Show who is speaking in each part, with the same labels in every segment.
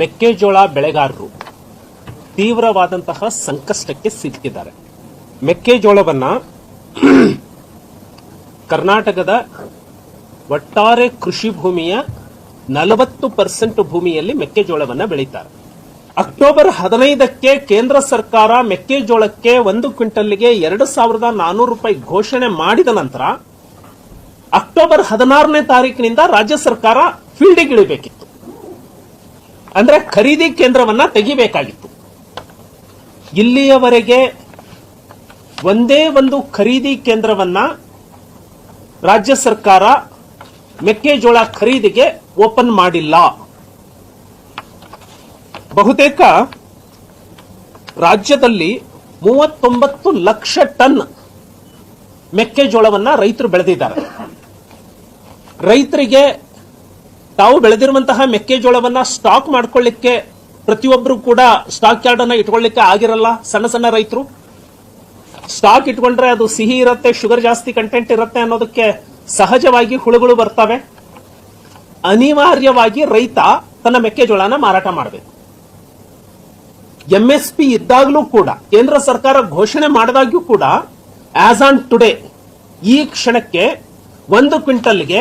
Speaker 1: ಮೆಕ್ಕೆಜೋಳ ಬೆಳೆಗಾರರು ತೀವ್ರವಾದಂತಹ ಸಂಕಷ್ಟಕ್ಕೆ ಸಿಲುಕಿದ್ದಾರೆ. ಮೆಕ್ಕೆಜೋಳವನ್ನ ಕರ್ನಾಟಕದ ಒಟ್ಟಾರೆ ಕೃಷಿ ಭೂಮಿಯ ನಲವತ್ತು ಪರ್ಸೆಂಟ್ ಭೂಮಿಯಲ್ಲಿ ಮೆಕ್ಕೆಜೋಳವನ್ನ ಬೆಳೀತಾರೆ. ಅಕ್ಟೋಬರ್ ಹದಿನೈದಕ್ಕೆ ಕೇಂದ್ರ ಸರ್ಕಾರ ಮೆಕ್ಕೆಜೋಳಕ್ಕೆ ಒಂದು ಕ್ವಿಂಟಲ್ಗೆ ಎರಡು ಸಾವಿರದ ನಾನೂರು ರೂಪಾಯಿ ಘೋಷಣೆ ಮಾಡಿದ ನಂತರ ಅಕ್ಟೋಬರ್ ಹದಿನಾರನೇ ತಾರೀಕಿನಿಂದ ರಾಜ್ಯ ಸರ್ಕಾರ ಫೀಲ್ಡಿಗೆ ಇಳಿಬೇಕಿತ್ತು. ಅಂದ್ರೆ ಖರೀದಿ ಕೇಂದ್ರವನ್ನ ತೆಗಿಬೇಕಾಗಿತ್ತು. ಇಲ್ಲಿಯವರೆಗೆ ಒಂದೇ ಒಂದು ಖರೀದಿ ಕೇಂದ್ರವನ್ನ ರಾಜ್ಯ ಸರ್ಕಾರ ಮೆಕ್ಕೆಜೋಳ ಖರೀದಿಗೆ ಓಪನ್ ಮಾಡಿಲ್ಲ. ಬಹುತೇಕ ರಾಜ್ಯದಲ್ಲಿ ಮೂವತ್ತೊಂಬತ್ತು ಲಕ್ಷ ಟನ್ ಮೆಕ್ಕೆಜೋಳವನ್ನ ರೈತರು ಬೆಳೆದಿದ್ದಾರೆ. ರೈತರಿಗೆ ತಾವು ಬೆಳೆದಿರುವಂತಹ ಮೆಕ್ಕೆಜೋಳವನ್ನ ಸ್ಟಾಕ್ ಮಾಡ್ಕೊಳ್ಳಿಕ್ಕೆ ಪ್ರತಿಯೊಬ್ಬರು ಕೂಡ ಸ್ಟಾಕ್ ಯಾರ್ಡ್ ಅನ್ನ ಇಟ್ಕೊಳ್ಳಿಕ್ಕೆ ಆಗಿರಲ್ಲ, ಸಣ್ಣ ಸಣ್ಣ ರೈತರು. ಸ್ಟಾಕ್ ಇಟ್ಕೊಂಡ್ರೆ ಅದು ಸಿಹಿ ಇರುತ್ತೆ ಶುಗರ್ ಜಾಸ್ತಿ ಕಂಟೆಂಟ್ ಇರುತ್ತೆ ಅನ್ನೋದಕ್ಕೆ ಸಹಜವಾಗಿ ಹುಳುಗಳು ಬರ್ತವೆ. ಅನಿವಾರ್ಯವಾಗಿ ರೈತ ತನ್ನ ಮೆಕ್ಕೆಜೋಳನ ಮಾರಾಟ ಮಾಡಬೇಕು. ಎಂಎಸ್ಪಿ ಇದ್ದಾಗಲೂ ಕೂಡ, ಕೇಂದ್ರ ಸರ್ಕಾರ ಘೋಷಣೆ ಮಾಡಿದಾಗ್ಯೂ ಕೂಡ ಆಸ್ ಆನ್ ಟುಡೇ ಈ ಕ್ಷಣಕ್ಕೆ ಒಂದು ಕ್ವಿಂಟಲ್ಗೆ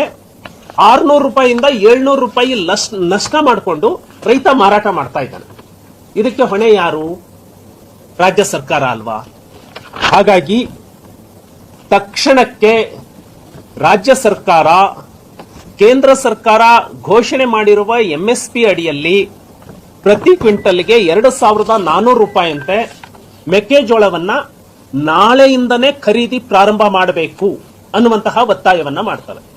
Speaker 1: ಆರ್ನೂರು ರೂಪಾಯಿಯಿಂದ ಏಳ್ನೂರು ರೂಪಾಯಿ ನಷ್ಟ ಮಾಡಿಕೊಂಡು ರೈತ ಮಾರಾಟ ಮಾಡ್ತಾ ಇದ್ದಾನೆ. ಇದಕ್ಕೆ ಹೊಣೆ ಯಾರು? ರಾಜ್ಯ ಸರ್ಕಾರ ಅಲ್ವಾ? ಹಾಗಾಗಿ ತಕ್ಷಣಕ್ಕೆ ರಾಜ್ಯ ಸರ್ಕಾರ, ಕೇಂದ್ರ ಸರ್ಕಾರ ಘೋಷಣೆ ಮಾಡಿರುವ ಎಂಎಸ್ಪಿ ಅಡಿಯಲ್ಲಿ ಪ್ರತಿ ಕ್ವಿಂಟಲ್ಗೆ ಎರಡು ಸಾವಿರದ ನಾನೂರು ರೂಪಾಯಿಯಂತೆ ಮೆಕ್ಕೆಜೋಳವನ್ನ ನಾಳೆಯಿಂದನೇ ಖರೀದಿ ಪ್ರಾರಂಭ ಮಾಡಬೇಕು ಅನ್ನುವಂತಹ ಒತ್ತಾಯವನ್ನ ಮಾಡ್ತಾರೆ